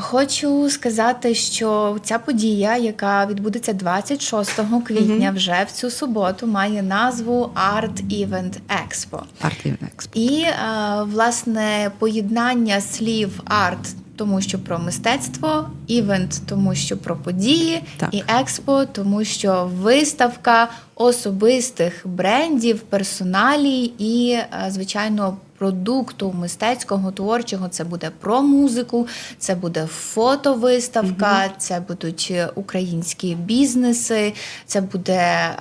Хочу сказати, що ця подія, яка відбудеться 26 квітня, вже в цю суботу, має назву Art Event Expo. Арт Експо. І е, власне поєднання слів арт, тому що про мистецтво, івент, тому що про події, Так. і експо, тому що виставка особистих брендів, персоналій і, е, звичайно, продукту мистецького творчого. Це буде про музику, це буде фотовиставка, це будуть е, українські бізнеси, це буде е,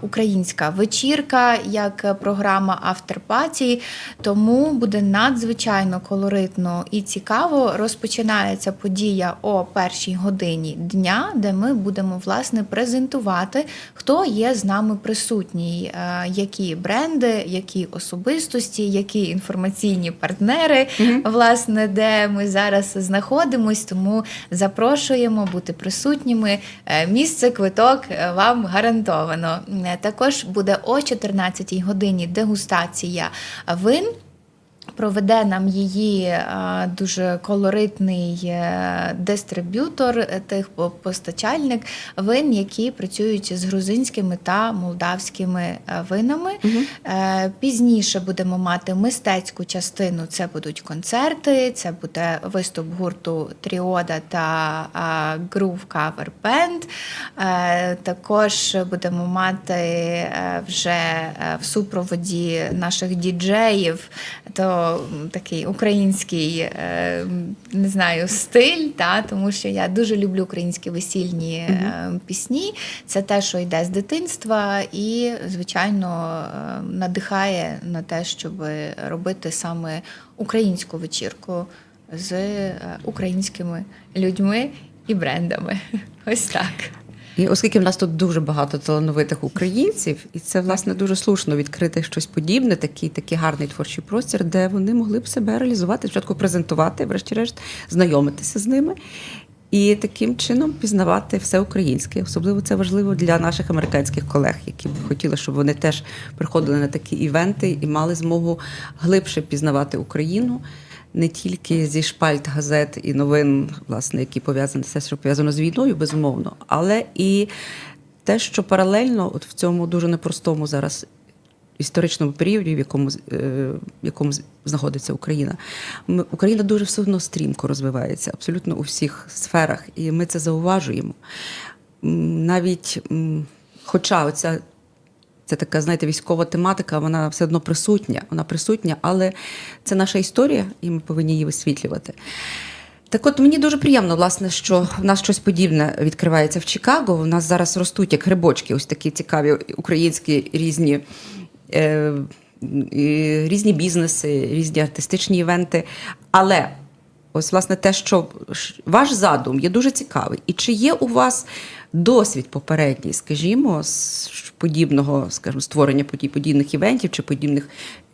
українська вечірка як програма авторпаті. Тому буде надзвичайно колоритно і цікаво. Розпочинається подія о першій годині дня, де ми будемо власне презентувати, хто є з нами присутній, е, які бренди, які особистості, які інформаційні партнери, власне, де ми зараз знаходимось. Тому запрошуємо бути присутніми. Е, Місце квиток е, вам гарантовано. Е, Також буде о 14-й годині дегустація вин. Проведе нам її е, дуже колоритний е, дистриб'ютор, е, тих по- постачальник вин, які працюють з грузинськими та молдавськими винами. Е, Пізніше будемо мати мистецьку частину. Це будуть концерти, це буде виступ гурту Тріода та Cover Band. Е, Також будемо мати вже в супроводі наших діджеїв, то такий український, е, не знаю, стиль, та, тому що я дуже люблю українські весільні е, пісні. Це те, що йде з дитинства, і, звичайно, е, надихає на те, щоб робити саме українську вечірку з українськими людьми і брендами. Ось так. І оскільки в нас тут дуже багато талановитих українців, і це власне дуже слушно відкрити щось подібне, такий такий гарний творчий простір, де вони могли б себе реалізувати, спочатку презентувати, врешті-решт, знайомитися з ними. І таким чином пізнавати все українське. Особливо це важливо для наших американських колег, які б хотіли, щоб вони теж приходили на такі івенти і мали змогу глибше пізнавати Україну не тільки зі шпальт газет і новин, власне, які пов'язані все, що пов'язано з війною, безумовно, але і те, що паралельно, от в цьому дуже непростому зараз історичному періоді, в якому, е, в якому знаходиться Україна, Україна дуже все одно стрімко розвивається, абсолютно у всіх сферах, і ми це зауважуємо. Навіть, хоча оця це така, знаєте, військова тематика, вона все одно присутня. Вона присутня, але це наша історія, і ми повинні її висвітлювати. Так от мені дуже приємно, власне, що в нас щось подібне відкривається в Чикаго. У нас зараз ростуть як грибочки, ось такі цікаві українські різні. Е, різні бізнеси, різні артистичні івенти. Але ось власне те, що ваш задум є дуже цікавий. І чи є у вас досвід попередній, скажімо, з подібного, скажімо, створення подібних івентів чи подібних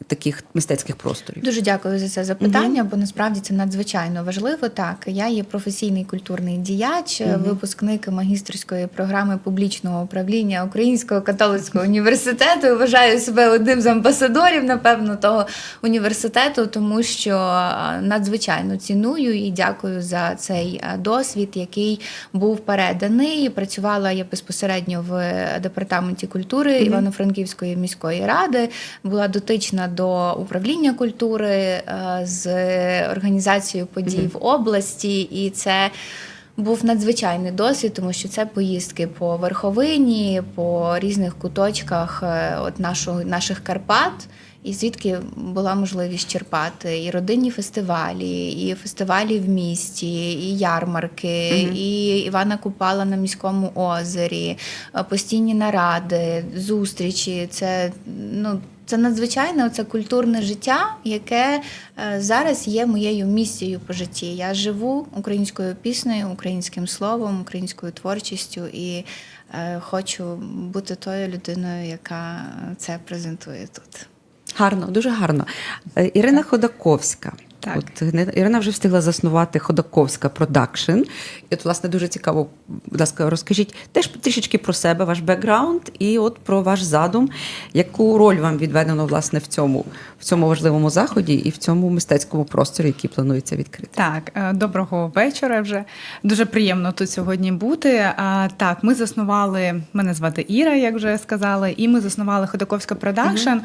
таких мистецьких просторів? Дуже дякую за це запитання, бо насправді це надзвичайно важливо. Так, я є професійний культурний діяч, випускник магістерської програми публічного управління Українського католицького університету. І Вважаю себе одним з амбасадорів, напевно, того університету, тому що надзвичайно ціную і дякую за цей досвід, який був переданий. Працювала я безпосередньо в департаменті культури Івано-Франківської міської ради, була дотична до управління культури е, з організацією подій в області, і це. Був надзвичайний досвід, тому що це поїздки по верховині, по різних куточках е, от нашого, наших Карпат, і звідки була можливість черпати і родинні фестивалі, і фестивалі в місті, і ярмарки, і Івана Купала на міському озері, е, постійні наради, зустрічі. Це ну. Це надзвичайне це культурне життя, яке е, зараз є моєю місією по житті. Я живу українською піснею, українським словом, українською творчістю і е, хочу бути тою людиною, яка це презентує тут. Гарно, дуже гарно. Е, Ірина Ходаковська. Так. От Ірина вже встигла заснувати Ходаковська продакшн. І от, власне, дуже цікаво, будь ласка, розкажіть теж трішечки про себе, ваш бекграунд, і от про ваш задум. Яку роль вам відведено власне в цьому, в цьому важливому заході і в цьому мистецькому просторі, який планується відкрити? Так, е, доброго вечора. Вже дуже приємно тут сьогодні бути. Так, ми заснували мене звати Іра, як вже сказали, і ми заснували Ходаковська продакшн.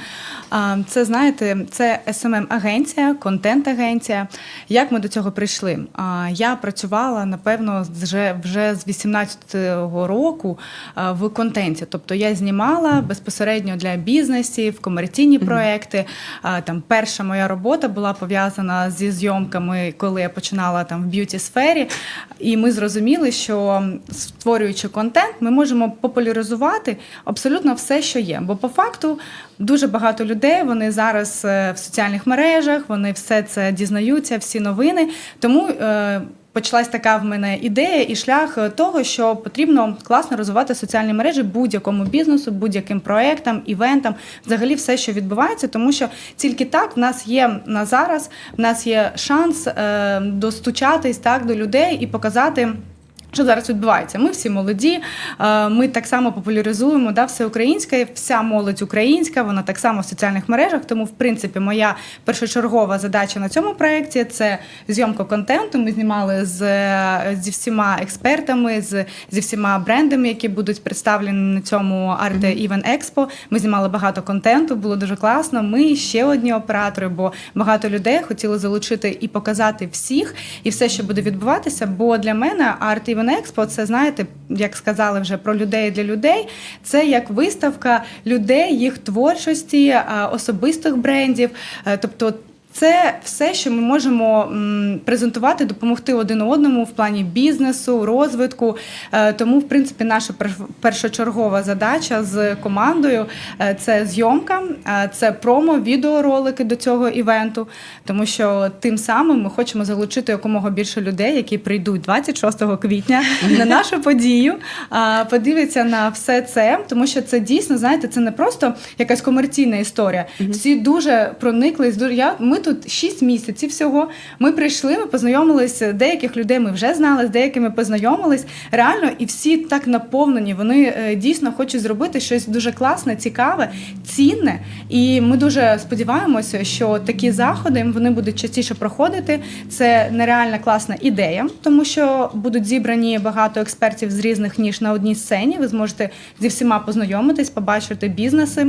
А, Це знаєте, це smm агенція контент-агенція. Як ми до цього прийшли? Я працювала напевно вже вже з 18-го року в контенті. Тобто я знімала безпосередньо для бізнесів, комерційні проекти. Там перша моя робота була пов'язана зі зйомками, коли я починала там в б'юті сфері. І ми зрозуміли, що створюючи контент, ми можемо популяризувати абсолютно все, що є. Бо по факту дуже багато людей вони зараз е, в соціальних мережах, вони все це дізнаються, всі новини. Тому е, почалась така в мене ідея і шлях е, того, що потрібно класно розвивати соціальні мережі будь-якому бізнесу, будь-яким проектам, івентам, взагалі все, що відбувається, тому що тільки так в нас є на зараз, в нас є шанс достучатись так до людей і показати. Що зараз відбувається? Ми всі молоді, е, ми так само популяризуємо да, все українське, вся молодь українська, вона так само в соціальних мережах. Тому, в принципі, моя першочергова задача на цьому проєкті це зйомка контенту. Ми знімали з, зі всіма експертами, з, зі всіма брендами, які будуть представлені на цьому Art Event Expo. Ми знімали багато контенту, було дуже класно. Ми ще одні оператори, бо багато людей хотіли залучити і показати всіх, і все, що буде відбуватися. Бо для мене Art Event Експо це знаєте, як сказали вже про людей для людей. Це як виставка людей, їх творчості, особистих брендів. Е, Тобто. Це все, що ми можемо презентувати, допомогти один одному в плані бізнесу, розвитку. Е, Тому, в принципі, наша першочергова задача з командою е, це зйомка, е, це промо, відеоролики до цього івенту. Тому що тим самим ми хочемо залучити якомога більше людей, які прийдуть 26 квітня на нашу подію, подивляться на все це, тому що це дійсно, знаєте, це не просто якась комерційна історія. Всі дуже прониклись. дуже- Я ми тут 6 місяців всього. Ми прийшли, ми познайомилися. Деяких людей ми вже знали, з деякими познайомились. Реально, і всі так наповнені. Вони е, дійсно хочуть зробити щось дуже класне, цікаве, цінне. І ми дуже сподіваємося, що такі заходи вони будуть частіше проходити. Це нереальна класна ідея, тому що будуть зібрані багато експертів з різних ніж на одній сцені. Ви зможете зі всіма познайомитись, побачити бізнеси.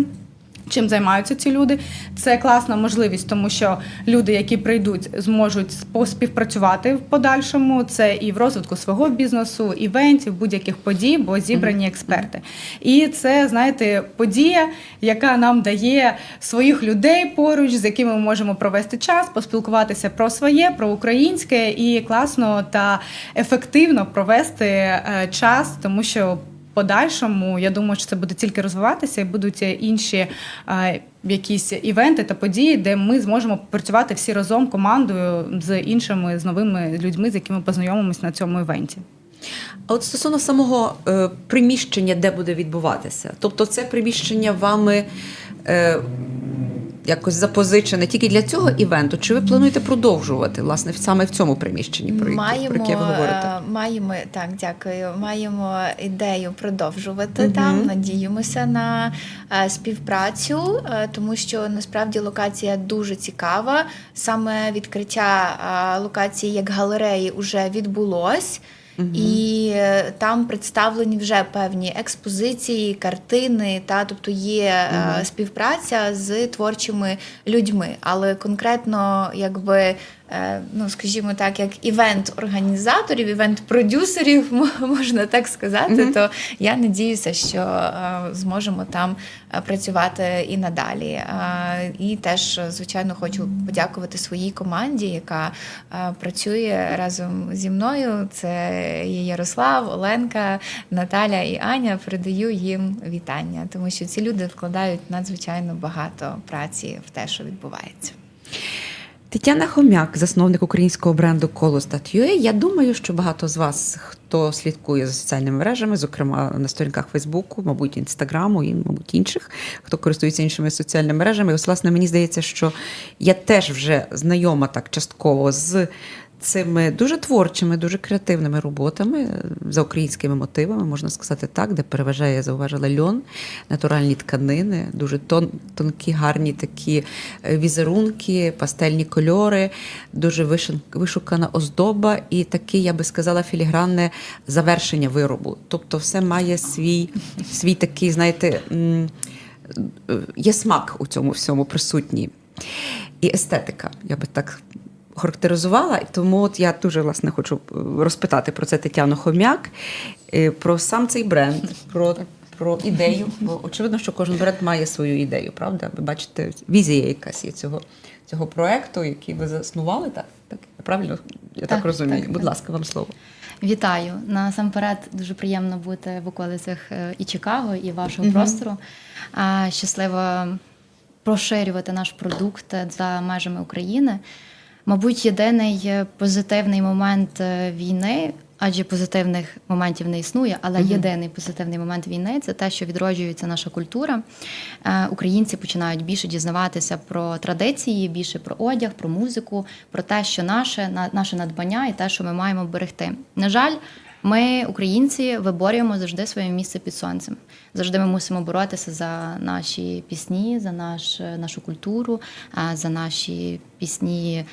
Чим займаються ці люди? Це класна можливість, тому що люди, які прийдуть, зможуть поспівпрацювати в подальшому. Це і в розвитку свого бізнесу, івентів, будь-яких подій, бо зібрані експерти. І це, знаєте, подія, яка нам дає своїх людей поруч, з якими ми можемо провести час, поспілкуватися про своє, про українське і класно та ефективно провести е, час, тому що подальшому, я думаю, що це буде тільки розвиватися, і будуть інші е, якісь івенти та події, де ми зможемо працювати всі разом командою з іншими з новими людьми, з якими познайомимось на цьому івенті. А от стосовно самого е, приміщення, де буде відбуватися, тобто це приміщення вами е, якось запозичене тільки для цього івенту, чи ви плануєте продовжувати власне саме в цьому приміщенні, про, маємо, про яке ви говорите? е, маємо так, дякую. Маємо ідею продовжувати Мгм. там. Надіємося на е, співпрацю, е, тому що насправді локація дуже цікава. Саме відкриття локації як галереї вже відбулось. І е, там представлені вже певні експозиції, картини, та тобто є угу. співпраця з творчими людьми. Але конкретно, якби ну скажімо так, як івент-організаторів, івент-продюсерів, можна так сказати, Мгм. то я надіюся, що е, зможемо там е, працювати і надалі. Е, І теж, е, звичайно, хочу подякувати своїй команді, яка е, працює разом зі мною. Це є Ярослав, Оленка, Наталя і Аня. Передаю їм вітання, тому що ці люди вкладають надзвичайно багато праці в те, що відбувається. Тетяна Хомяк, засновник українського бренду Колос.ua. Я думаю, що багато з вас, хто слідкує за соціальними мережами, зокрема на сторінках Фейсбуку, мабуть, інстаграму і, мабуть, інших, хто користується іншими соціальними мережами. І, ось, власне, мені здається, що я теж вже знайома так частково з. Цими дуже творчими, дуже креативними роботами е, за українськими мотивами, можна сказати так, де переважає, я зауважила льон, натуральні тканини, дуже тон, тонкі, гарні такі е, візерунки, пастельні кольори, дуже вишукана оздоба і таке, я би сказала, філігранне завершення виробу. Тобто, все має свій, свій такий, знаєте, е, є смак у цьому всьому присутній. І естетика, я би так характеризувала. І Тому от я дуже власне хочу е, розпитати про це Тетяну Хомяк, е, про сам цей бренд, про, про ідею. Бо очевидно, що кожен бренд має свою ідею, правда? Ви бачите, візія якась є цього, цього проекту, який ви заснували, так? так? Правильно я так, Так, розумію. так, Будь так. ласка, вам слово. Вітаю насамперед. Дуже приємно бути в околицях е, і Чикаго, і вашого Мгм. простору. А, Щаслива поширювати наш продукт за межами України. Мабуть, єдиний е, позитивний момент е, війни, адже позитивних моментів не існує, але Мгм. єдиний позитивний момент війни це те, що відроджується наша культура. Е, Українці починають більше дізнаватися про традиції, більше про одяг, про музику, про те, що наше, на- наше надбання і те, що ми маємо берегти. На жаль, ми, українці, виборюємо завжди своє місце під сонцем. Завжди ми мусимо боротися за наші пісні, за наш, нашу культуру, а, за наші пісні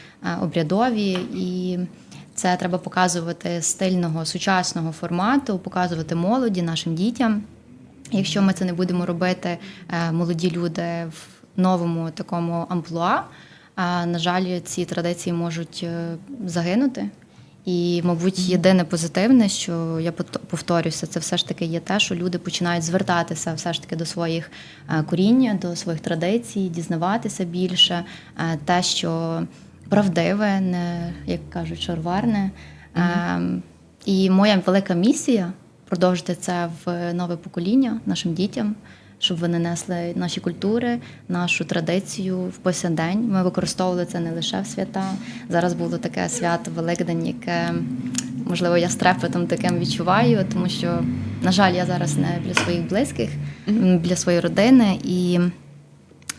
обрядові. І це треба показувати стильного, сучасного формату, показувати молоді, нашим дітям. Якщо ми це не будемо робити, е, молоді люди в новому такому амплуа, а, на жаль, ці традиції можуть е, загинути. І, мабуть, єдине позитивне, що я повторюся, це все ж таки є те, що люди починають звертатися все ж таки до своїх е, коріння, до своїх традицій, дізнаватися більше, е, те, що правдиве, не як кажуть, шарварне. Ем, І моя велика місія продовжити це в нове покоління нашим дітям, щоб вони несли наші культури, нашу традицію в повсякдень. Ми використовували це не лише в свята. Зараз було таке свято Великдень, яке можливо я з трепетом таким відчуваю, тому що, на жаль, я зараз не для своїх близьких, для своєї родини і.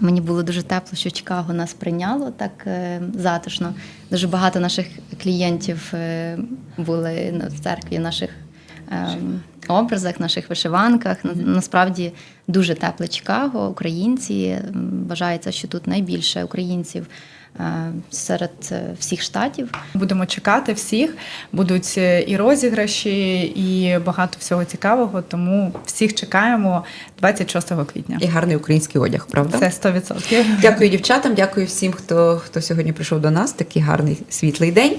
Мені було дуже тепло, що Чикаго нас прийняло так е, затишно. Дуже багато наших клієнтів е, були в церкві, наших е, образах, наших вишиванках. Насправді дуже тепле Чикаго, українці. Вважається, що тут найбільше українців серед е, всіх штатів. Будемо чекати всіх. Будуть е, і розіграші, і багато всього цікавого. Тому всіх чекаємо 26 квітня. І гарний український одяг, правда? Це 100%. Дякую дівчатам, дякую всім, хто, хто сьогодні прийшов до нас. Такий гарний світлий день.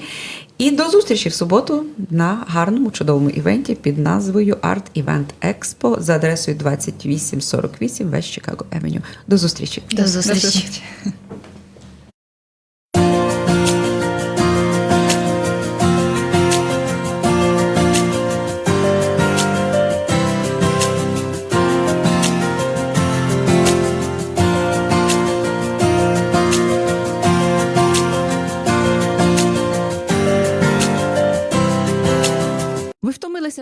І до зустрічі в суботу на гарному чудовому івенті під назвою Art Event Expo за адресою 2848 West Chicago Avenue. До зустрічі. До зустрічі. Ви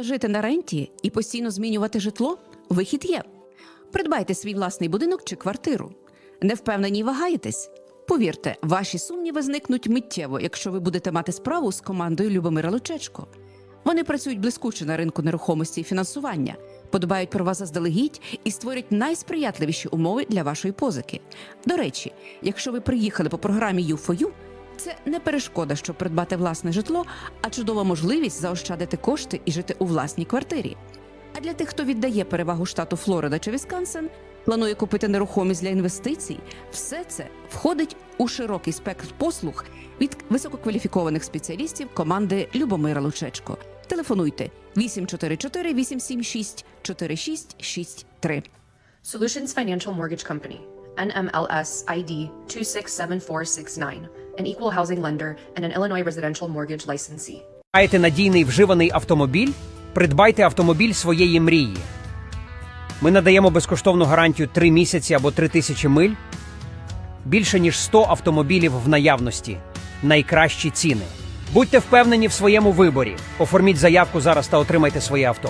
жити на ренті і постійно змінювати житло? Вихід є. Придбайте свій власний будинок чи квартиру. Не впевнені вагаєтесь? Повірте, ваші сумніви зникнуть миттєво, якщо ви будете мати справу з командою Любомира Лучечко. Вони працюють блискуче на ринку нерухомості і фінансування, подбають про вас заздалегідь і створять найсприятливіші умови для вашої позики. До речі, якщо ви приїхали по програмі U4U, це не перешкода, щоб придбати власне житло, а чудова можливість заощадити кошти і жити у власній квартирі. А для тих, хто віддає перевагу штату Флорида чи Вісконсин, планує купити нерухомість для інвестицій, все це входить у широкий спектр послуг від висококваліфікованих спеціалістів команди Любомира Лучечко. Телефонуйте 844 876 4663. Solutions Financial Mortgage Company, NMLS ID 267469, an equal housing lender and an Illinois residential mortgage licensee. Маєте надійний вживаний автомобіль? Придбайте автомобіль своєї мрії. Ми надаємо безкоштовну гарантію 3 місяці або 3 тисячі миль. Більше ніж 100 автомобілів в наявності. Найкращі ціни. Будьте впевнені в своєму виборі. Оформіть заявку зараз та отримайте своє авто.